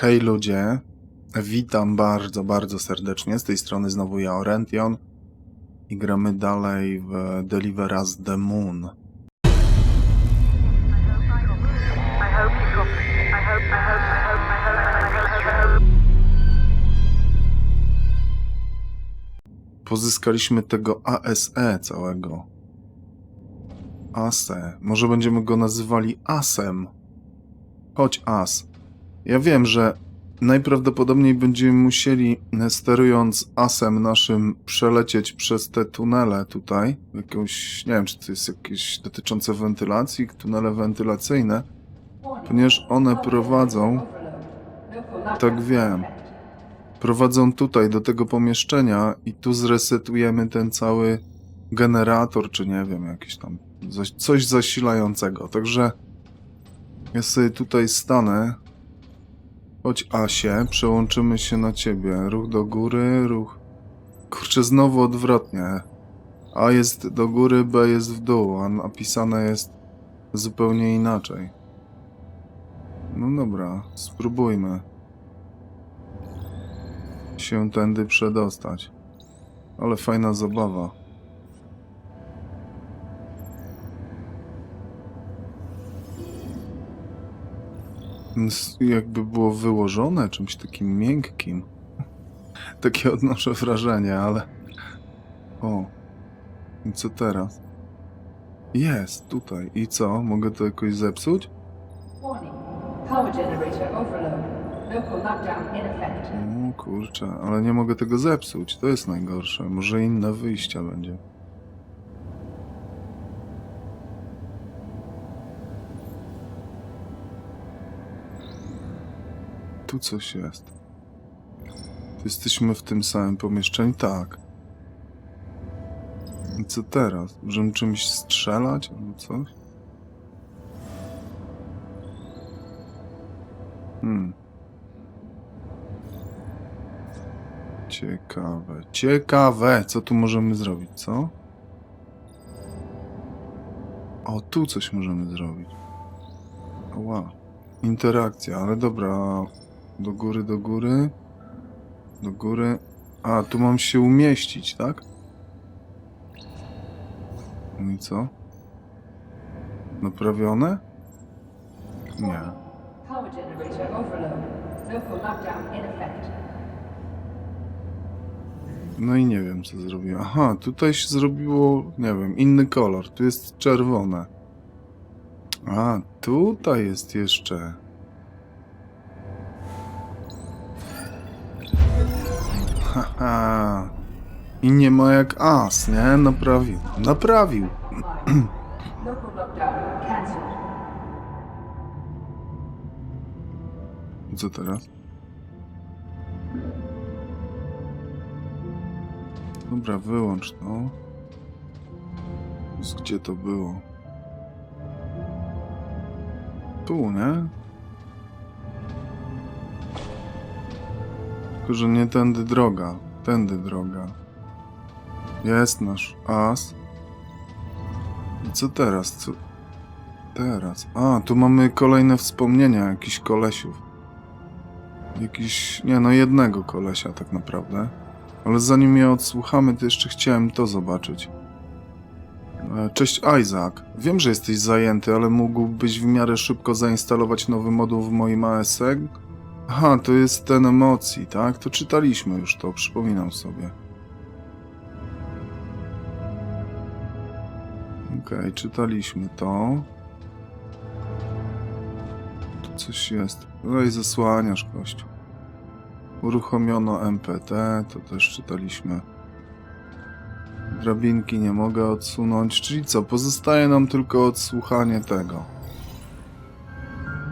Hej ludzie, witam bardzo, bardzo serdecznie. Z tej strony znowu ja, Orention. I gramy dalej w Deliver Us the Moon. Pozyskaliśmy tego ASE całego. ASE. Może będziemy go nazywali Asem. Chodź As. Ja wiem, że najprawdopodobniej będziemy musieli, e, sterując Asem naszym, przelecieć przez te tunele tutaj. Jakąś, nie wiem, czy to jest jakieś dotyczące wentylacji, tunele wentylacyjne, ponieważ one prowadzą, tak wiem, prowadzą tutaj do tego pomieszczenia i tu zresetujemy ten cały generator, czy nie wiem, jakiś tam coś zasilającego. Także ja sobie tutaj stanę. Chodź Asie, przełączymy się na ciebie. Ruch do góry, ruch. Kurczę, znowu odwrotnie. A jest do góry, B jest w dół, a napisane jest zupełnie inaczej. No dobra, spróbujmy się tędy przedostać. Ale fajna zabawa. Jakby było wyłożone czymś takim miękkim. Takie odnoszę wrażenie, ale. O. I co teraz? Jest, tutaj. I co? Mogę to jakoś zepsuć? O kurczę, ale nie mogę tego zepsuć. To jest najgorsze. Może inne wyjścia będzie. Tu coś jest. Jesteśmy w tym samym pomieszczeniu? Tak. I co teraz? Możemy czymś strzelać albo coś? Hmm. Ciekawe, ciekawe, co tu możemy zrobić, co? O, tu coś możemy zrobić. Ła, interakcja, ale dobra. Do góry, do góry. Do góry. A, tu mam się umieścić, tak? No i co? Naprawione? Nie. No i nie wiem, co zrobiłem. Aha, tutaj się zrobiło, nie wiem, inny kolor. Tu jest czerwone. A, tutaj jest jeszcze. Haha. I nie ma jak as, nie? Naprawił. Naprawił. Co teraz? Dobra, wyłącz to. Gdzie to było? Tu, nie? Tylko, że nie tędy droga. Tędy droga. Jest nasz as. I co teraz? Co? Teraz. A, tu mamy kolejne wspomnienia jakichś kolesiów. Jakiś, nie no, jednego kolesia tak naprawdę. Ale zanim je odsłuchamy, to jeszcze chciałem to zobaczyć. E, Cześć Isaac. Wiem, że jesteś zajęty, ale mógłbyś w miarę szybko zainstalować nowy moduł w moim ASE? Aha, to jest ten emocji, tak? To czytaliśmy już to, przypominam sobie. Okej, czytaliśmy to. Tu coś jest. No i zasłaniasz kościół. Uruchomiono MPT, to też czytaliśmy. Drabinki nie mogę odsunąć, czyli co? Pozostaje nam tylko odsłuchanie tego.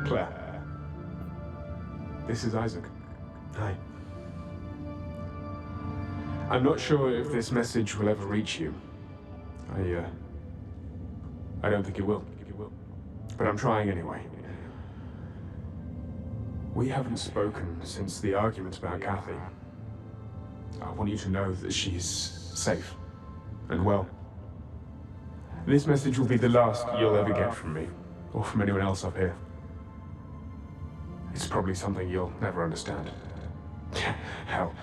Claire. This is Isaac. Hi. I'm not sure if this message will ever reach you. I, uh. I don't think it will. But I'm trying anyway. We haven't spoken since the argument about Kathy. I want you to know that she's safe and well. This message will be the last you'll ever get from me, or from anyone else up here. It's probably something you'll never understand. Hell,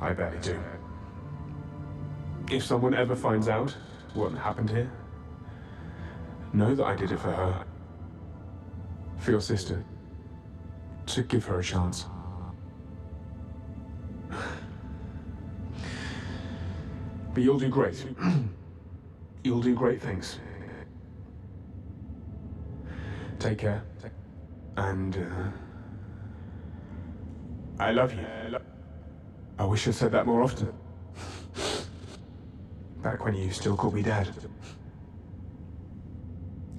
I barely do. If someone ever finds out what happened here, know that I did it for her. For your sister. To give her a chance. But you'll do great. you'll do great things. Take care. And, uh, I love you. I wish I said that more often. Back when you still called me dad.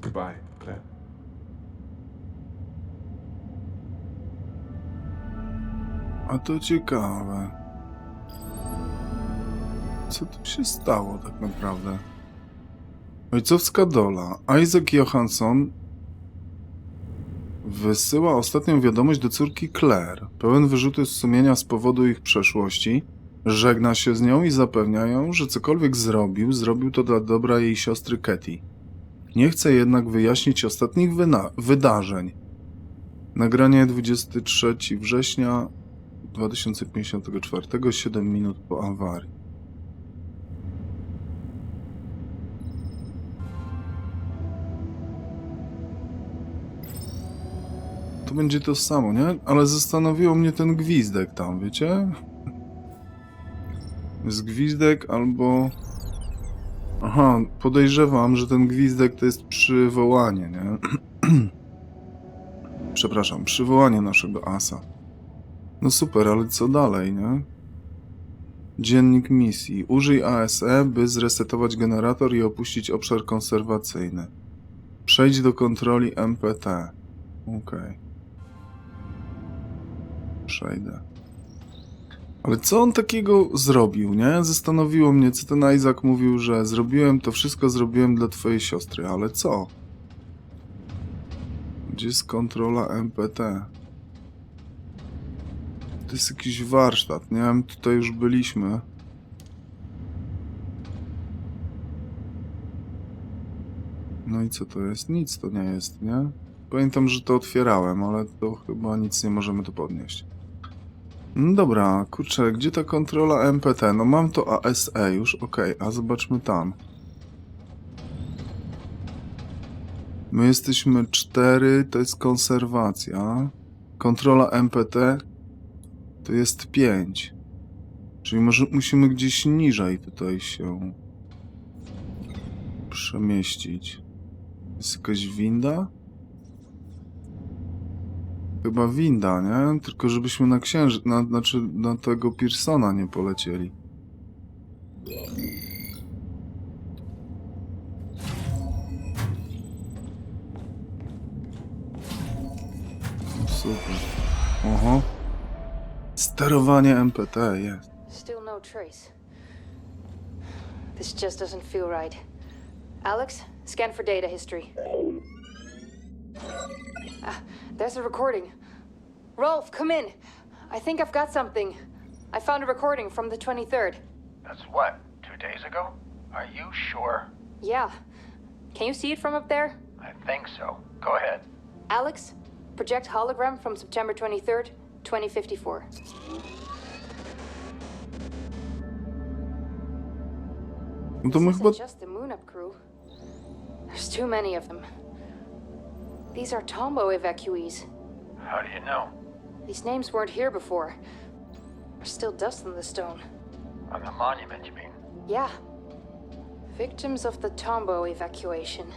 Goodbye, Claire. A to ciekawe. Co tu się stało tak naprawdę? Ojcowska dola. Isaac Johansson wysyła ostatnią wiadomość do córki Claire. Pełen wyrzuty sumienia z powodu ich przeszłości. Żegna się z nią i zapewnia ją, że cokolwiek zrobił, zrobił to dla dobra jej siostry Katy. Nie chce jednak wyjaśnić ostatnich wydarzeń. Nagranie 23 września 2054, 7 minut po awarii. To będzie to samo, nie? Ale zastanowiło mnie ten gwizdek tam, wiecie? Z gwizdek albo... Aha, podejrzewam, że ten gwizdek to jest przywołanie, nie? Przepraszam, przywołanie naszego asa. No super, ale co dalej, nie? Dziennik misji. Użyj ASE, by zresetować generator i opuścić obszar konserwacyjny. Przejdź do kontroli MPT. Okej. Przejdę. Ale co on takiego zrobił, nie? Zastanowiło mnie, co ten Isaac mówił, że zrobiłem to wszystko, zrobiłem dla twojej siostry, ale co? Gdzie jest kontrola MPT? To jest jakiś warsztat, nie wiem, tutaj już byliśmy. No i co to jest? Nic to nie jest, nie? Pamiętam, że to otwierałem, ale to chyba nic nie możemy tu podnieść. No dobra, kurczę, gdzie ta kontrola MPT? No mam to ASE już, okej, a zobaczmy tam. My jesteśmy 4, to jest konserwacja. Kontrola MPT to jest 5. Czyli może musimy gdzieś niżej tutaj się przemieścić. Jest jakaś winda? Chyba winda, nie? Tylko żebyśmy na księży... Na, znaczy na tego Pearsona nie polecieli. Super. Oho. Sterowanie MPT jest. Still no trace. This just doesn't feel right. Alex, scan for data history. Ah, there's a recording. Rolf, come in. I think I've got something. I found a recording from the 23rd. That's what, two days ago? Are you sure? Yeah. Can you see it from up there? I think so. Go ahead. Alex, project hologram from September 23rd, 2054. No to This isn't just the Moon Up crew. There's too many of them. These are Tombo evacuees. How do you know? These names weren't here before. There's still dust on the stone. On the monument, you mean? Yeah. Victims of the Tombo evacuation.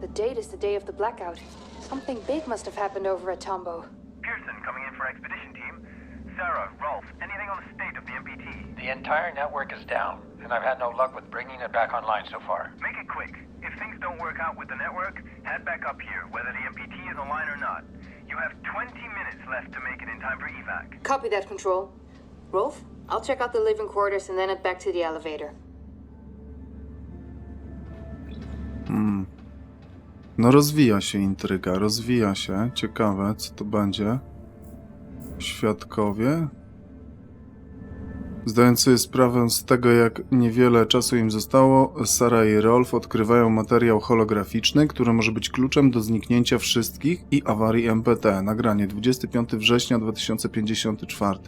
The date is the day of the blackout. Something big must have happened over at Tombo. Pearson coming in for expedition team. Sarah, Rolf, anything on the state of the MPT? The entire network is down, and I've had no luck with bringing it back online so far. Make it quick. If things don't work out with the network, head back up here, whether the MPT is online or not. You have 20 minutes left to make it in time for evac. Copy that, Control. Rolf, I'll check out the living quarters and then head back to the elevator. Hmm. No rozwija się intryga, rozwija się. Ciekawe, co to będzie. Świadkowie. Zdając sobie sprawę z tego, jak niewiele czasu im zostało, Sara i Rolf odkrywają materiał holograficzny, który może być kluczem do zniknięcia wszystkich i awarii MPT. Nagranie 25 września 2054.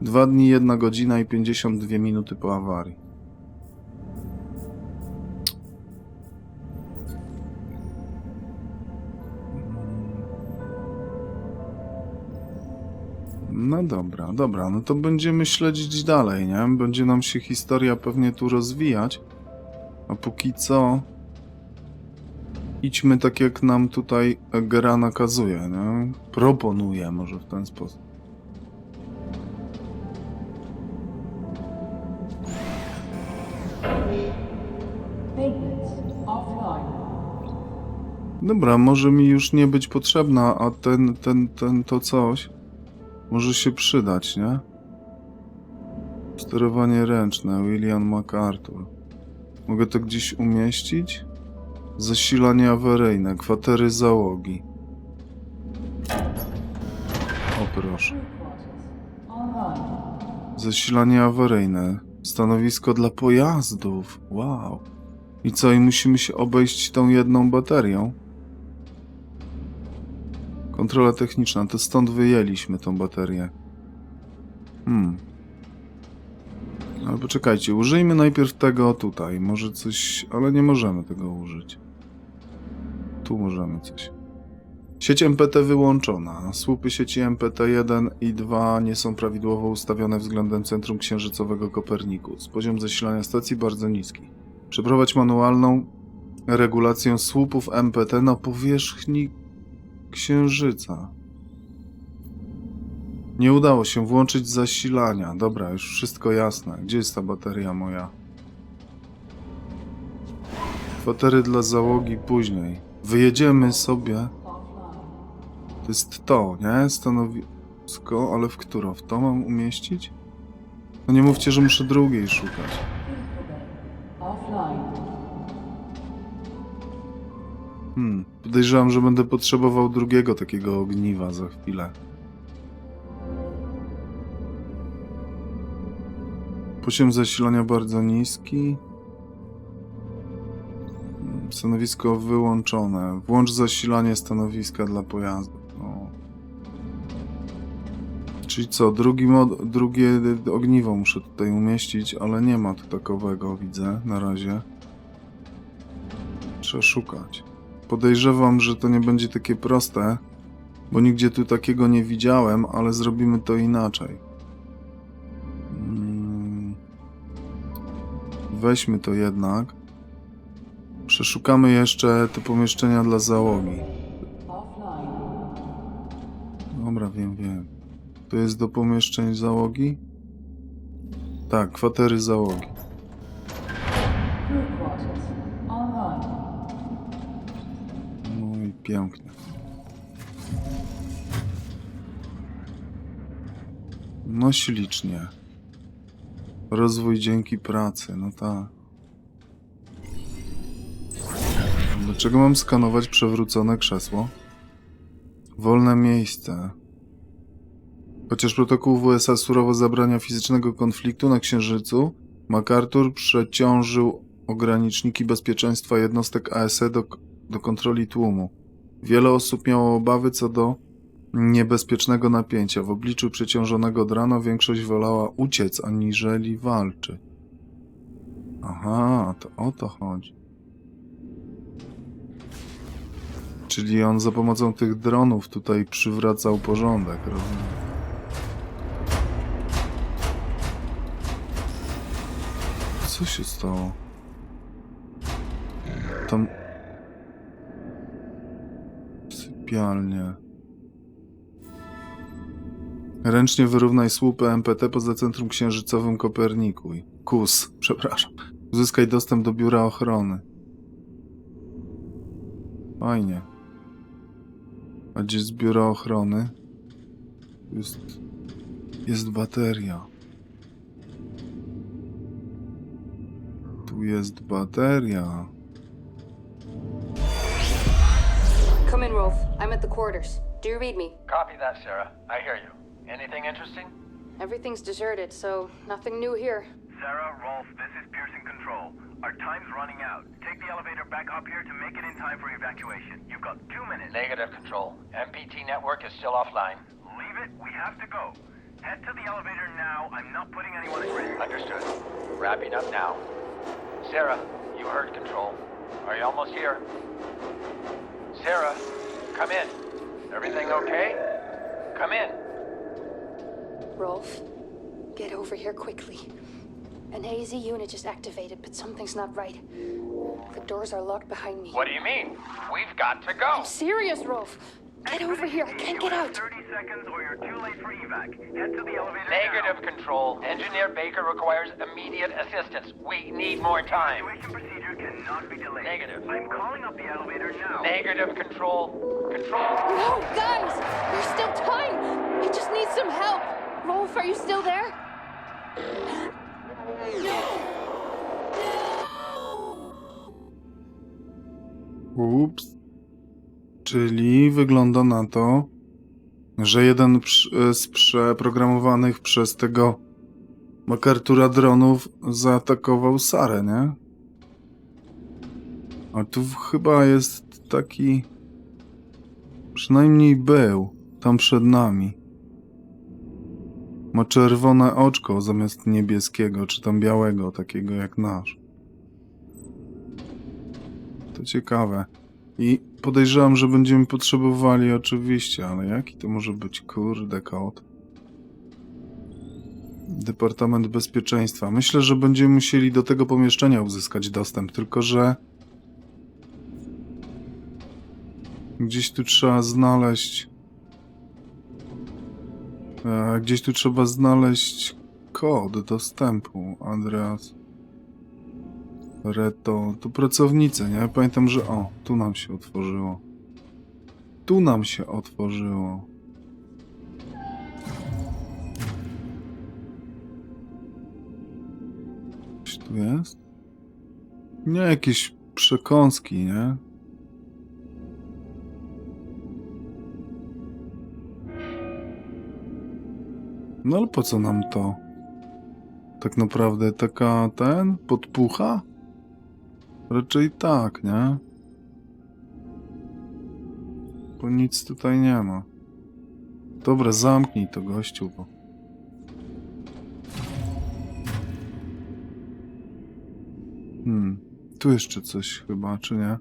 Dwa dni, jedna godzina i 52 minuty po awarii. No dobra, dobra, no to będziemy śledzić dalej, nie? Będzie nam się historia pewnie tu rozwijać. A póki co. Idźmy tak, jak nam tutaj gra nakazuje, nie? Proponuje, może w ten sposób. Dobra, może mi już nie być potrzebna, a ten, ten, ten, to coś może się przydać, nie? Sterowanie ręczne, William MacArthur. Mogę to gdzieś umieścić? Zasilanie awaryjne, kwatery załogi. O proszę. Zasilanie awaryjne. Stanowisko dla pojazdów. Wow. I co, i musimy się obejść tą jedną baterią? Kontrola techniczna, to stąd wyjęliśmy tą baterię. Hmm. Ale poczekajcie, użyjmy najpierw tego tutaj. Może coś, ale nie możemy tego użyć. Tu możemy coś. Sieć MPT wyłączona. Słupy sieci MPT 1 i 2 nie są prawidłowo ustawione względem centrum księżycowego Kopernikus. Poziom zasilania stacji bardzo niski. Przeprowadź manualną regulację słupów MPT na powierzchni księżyca. Nie udało się włączyć zasilania. Dobra, już wszystko jasne. Gdzie jest ta bateria moja? Kwatery dla załogi później. Wyjedziemy sobie. To jest to, nie? Stanowisko, ale w którą? W to mam umieścić? No nie mówcie, że muszę drugiej szukać. Hmm, podejrzewam, że będę potrzebował drugiego takiego ogniwa za chwilę. Poziom zasilania bardzo niski. Stanowisko wyłączone. Włącz zasilanie stanowiska dla pojazdu. Czyli co, drugi mod, drugie ogniwo muszę tutaj umieścić, ale nie ma tu takowego, widzę, na razie. Trzeba szukać. Podejrzewam, że to nie będzie takie proste, bo nigdzie tu takiego nie widziałem, ale zrobimy to inaczej. Mm. Weźmy to jednak. Przeszukamy jeszcze te pomieszczenia dla załogi. Dobra, wiem, wiem. To jest do pomieszczeń załogi? Tak, kwatery załogi. Crew quarters. Online. No i pięknie. No ślicznie. Rozwój dzięki pracy, no tak. Dlaczego mam skanować przewrócone krzesło? Wolne miejsce. Chociaż protokół WSA surowo zabrania fizycznego konfliktu na Księżycu, MacArthur przeciążył ograniczniki bezpieczeństwa jednostek ASE do, do kontroli tłumu. Wiele osób miało obawy co do niebezpiecznego napięcia. W obliczu przeciążonego drano większość wolała uciec, aniżeli walczy. Aha, to o to chodzi. Czyli on za pomocą tych dronów tutaj przywracał porządek, rozumiem. Co się stało? Tam... Sypialnie. Ręcznie wyrównaj słupy MPT poza centrum księżycowym Kopernikuj. KUS, przepraszam. Uzyskaj dostęp do biura ochrony. Fajnie. A gdzie jest biuro ochrony? Jest... Jest bateria. Tu jest bateria. Come in, Rolf. I'm at the quarters. Do you read me? Copy that, Sarah. I hear you. Anything interesting? Everything's deserted, so nothing new here. Sarah, Rolf, this is Pearson Control. Our time's running out. Take the elevator back up here to make it in time for evacuation. You've got two minutes. Negative control. MPT network is still offline. Leave it. We have to go. Head to the elevator now. I'm not putting anyone at risk. Understood. Wrapping up now. Sarah, you heard control. Are you almost here? Sarah, come in. Everything okay? Come in. Rolf, get over here quickly. An AZ unit just activated, but something's not right. The doors are locked behind me. What do you mean? We've got to go. I'm serious, Rolf. Get over here. I can't get out. 30 seconds or you're too late for evac. Head to the elevator Negative now. control. Engineer Baker requires immediate assistance. We need more time. Cannot be delayed. Negative. I'm calling up the elevator now. Negative control. Control. No, guys! There's still time! I just need some help! Rolf, are you still there? Ups. Czyli wygląda na to, że jeden przy- z przeprogramowanych przez tego MacArthura dronów zaatakował Sarę, nie? A tu chyba jest taki... Przynajmniej był tam przed nami. Ma czerwone oczko zamiast niebieskiego, czy tam białego, takiego jak nasz. To ciekawe. I podejrzewam, że będziemy potrzebowali oczywiście, ale jaki to może być kurde kod? Departament Bezpieczeństwa. Myślę, że będziemy musieli do tego pomieszczenia uzyskać dostęp, tylko że gdzieś tu trzeba znaleźć e, gdzieś tu trzeba znaleźć kod dostępu. Andreas Reto, to pracownicy, nie? Pamiętam, że o, tu nam się otworzyło. Tu nam się otworzyło. Coś tu jest? Nie, jakieś przekąski, nie? No ale po co nam to? Tak naprawdę taka ten podpucha? Raczej tak, nie? Bo nic tutaj nie ma. Dobra, zamknij to gościu, bo... Hmm, tu jeszcze coś chyba, czy nie?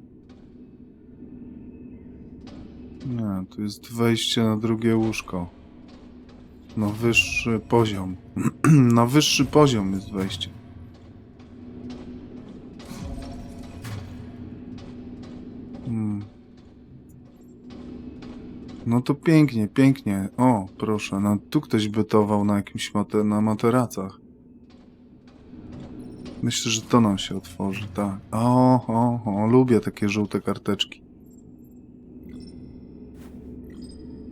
Nie, tu jest wejście na drugie łóżko. Na wyższy poziom. na wyższy poziom jest wejście. Hmm. No to pięknie, pięknie. O, proszę, no tu ktoś bytował na jakimś mate, na materacach. Myślę, że to nam się otworzy, tak. O, o, o, lubię takie żółte karteczki.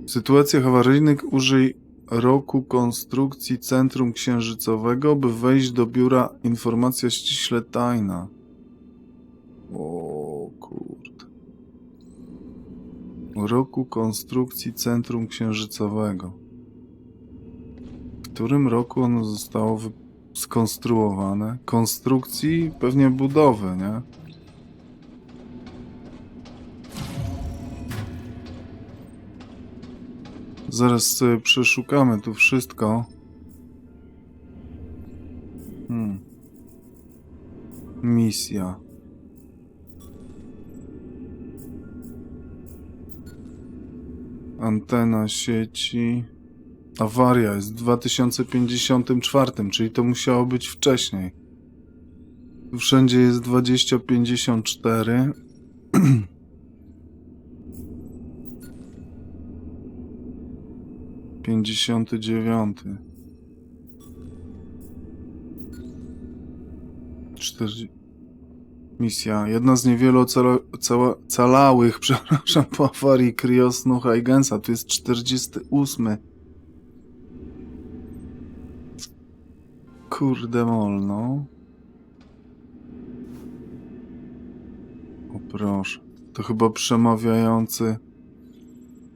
W sytuacjach awaryjnych użyj roku konstrukcji centrum księżycowego, by wejść do biura informacja ściśle tajna. O kurde. Roku konstrukcji centrum księżycowego. W którym roku ono zostało skonstruowane? Konstrukcji pewnie budowy, nie? Zaraz sobie przeszukamy tu wszystko. Hmm. Misja. Antena sieci. Awaria jest w 2054, czyli to musiało być wcześniej. Wszędzie jest 2054. Pięćdziesiąty dziewiąty. Czterdzie... Misja. Jedna z niewielu ocala... cała... przepraszam, po awarii Kriosnu Huygensa. Tu jest 48. Kurde molno. O proszę. To chyba przemawiający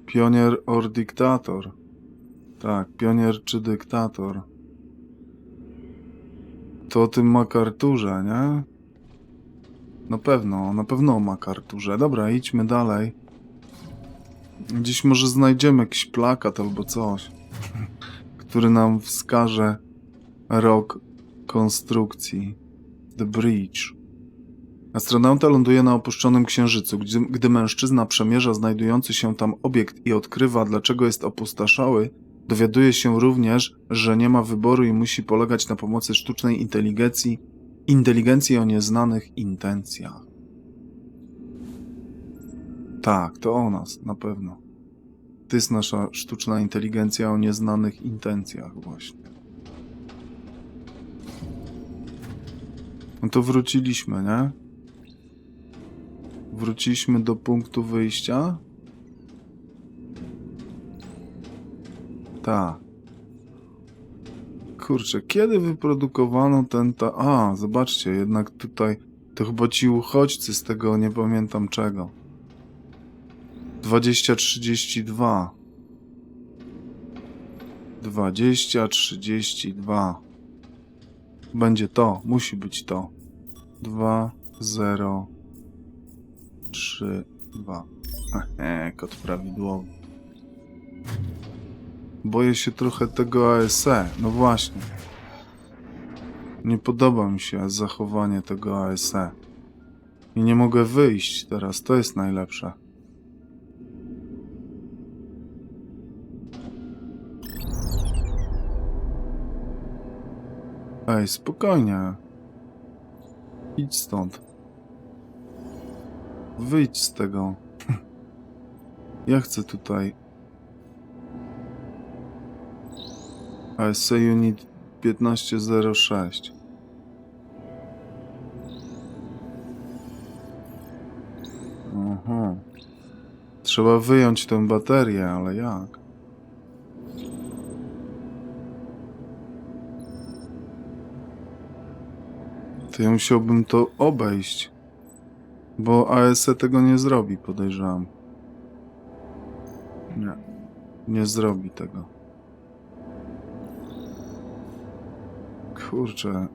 pionier or dyktator. Tak, pionier czy dyktator. To o tym MacArthurze, nie? Na pewno, na pewno o MacArthurze. Dobra, idźmy dalej. Gdzieś może znajdziemy jakiś plakat albo coś, który nam wskaże rok konstrukcji. The Bridge. Astronauta ląduje na opuszczonym księżycu. Gdy, gdy mężczyzna przemierza znajdujący się tam obiekt i odkrywa, dlaczego jest opustoszały, dowiaduje się również, że nie ma wyboru i musi polegać na pomocy sztucznej inteligencji, inteligencji o nieznanych intencjach. Tak, to o nas, na pewno. To jest nasza sztuczna inteligencja o nieznanych intencjach, właśnie. No to wróciliśmy, nie? Wróciliśmy do punktu wyjścia. Tak. Kurczę, kiedy wyprodukowano ten ta... A, zobaczcie, jednak tutaj to chyba ci uchodźcy z tego nie pamiętam czego. 2032. 2032. Będzie to, musi być to. 2, 0, 3, 2. Ehe, kod prawidłowy. Boję się trochę tego ASE. No właśnie. Nie podoba mi się zachowanie tego ASE. I nie mogę wyjść teraz, to jest najlepsze. Ej, spokojnie. Idź stąd. Wyjdź z tego. Ja chcę tutaj. ASC Unit 1506. Aha. Trzeba wyjąć tę baterię, ale jak? To ja musiałbym to obejść. Bo ASE tego nie zrobi, podejrzewam. Nie. Nie zrobi tego. Kurczę.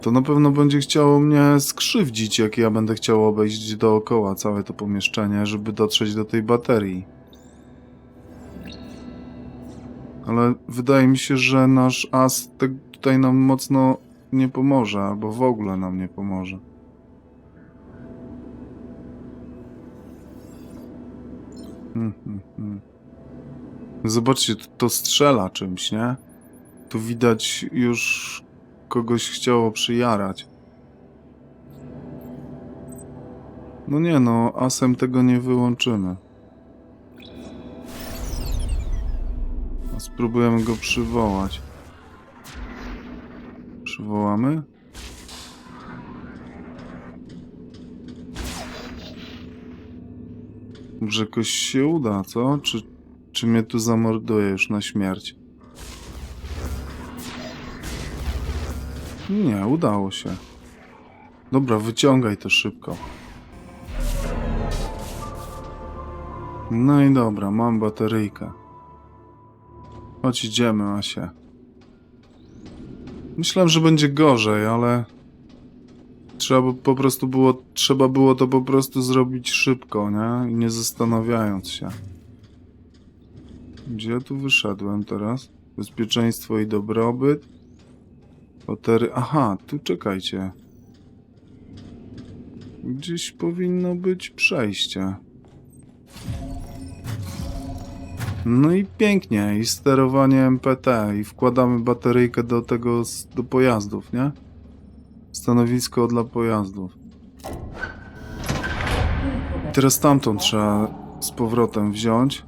To na pewno będzie chciało mnie skrzywdzić, jak ja będę chciał obejść dookoła całe to pomieszczenie, żeby dotrzeć do tej baterii. Ale wydaje mi się, że nasz as tutaj nam mocno nie pomoże, albo w ogóle nam nie pomoże. Hmm, hmm, hmm. Zobaczcie, to, to strzela czymś, nie? Tu widać już kogoś chciało przyjarać. No nie no, asem tego nie wyłączymy. Spróbujemy go przywołać. Przywołamy? Może jakoś się uda, co? Czy, czy mnie tu zamorduje już na śmierć? Nie, udało się. Dobra, wyciągaj to szybko. No i dobra, mam bateryjkę. Chodź, idziemy, Asie. Myślałem, że będzie gorzej, ale... Trzeba po prostu było, trzeba było to po prostu zrobić szybko, nie? I nie zastanawiając się. Gdzie ja tu wyszedłem teraz? Bezpieczeństwo i dobrobyt. Batery... Aha, tu czekajcie. Gdzieś powinno być przejście. No i pięknie, i sterowanie MPT, i wkładamy bateryjkę do tego, do pojazdów, nie? Stanowisko dla pojazdów. Teraz tamtą trzeba z powrotem wziąć.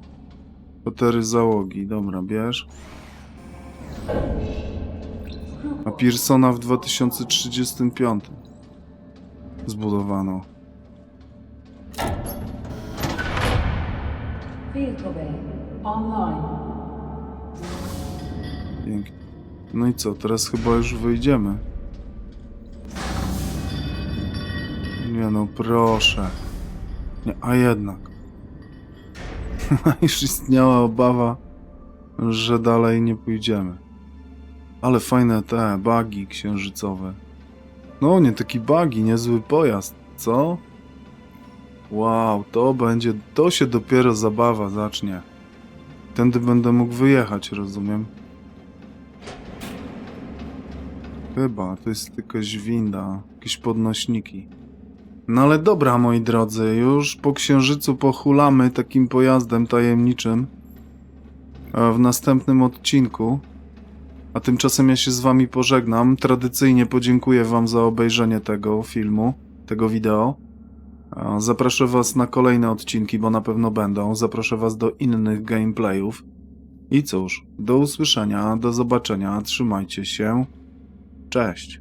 Batery załogi, dobra, bierz. A Pearsona w 2035 zbudowano. Pięknie. No i co, teraz chyba już wyjdziemy. Nie no, proszę. Nie, a jednak. już istniała obawa, że dalej nie pójdziemy. Ale fajne te bagi księżycowe. No, nie taki bagi, niezły pojazd, co? Wow, to będzie, to się dopiero zabawa zacznie. Tędy będę mógł wyjechać, rozumiem? Chyba, to jest jakaś winda, jakieś podnośniki. No ale dobra, moi drodzy, już po księżycu pochulamy takim pojazdem tajemniczym w następnym odcinku. A tymczasem ja się z wami pożegnam. Tradycyjnie podziękuję wam za obejrzenie tego filmu, tego wideo. Zaproszę was na kolejne odcinki, bo na pewno będą. Zaproszę was do innych gameplayów. I cóż, do usłyszenia, do zobaczenia, trzymajcie się. Cześć.